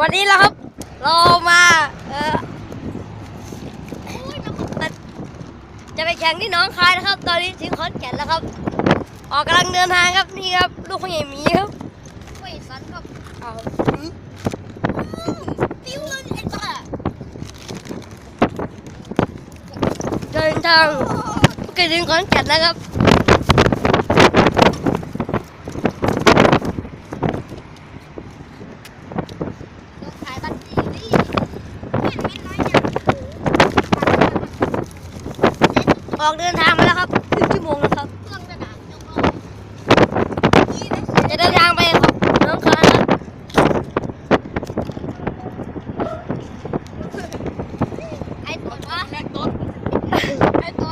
วันนี้แล้วครับ เรามาเออจะไปแข่งที่หน้องคายนะครับ ตอนนี้ถึงขอนแก่นแล้วครับ ออกกำลังเดินทางครับนี่ครับ ลูกพ่อใหญ่หมีครับเว้ยสันครับเอาปิ้วเลยไอ้บ้าเดินทางใกล้ถึงขอนแก่นแล้วครับ ออกเดินทางมาแล้วครับครึ่งชั่วโมงแล้วครับ จะเดินทางไปครับน้องคานคไอ้ตัวไอ้ตัว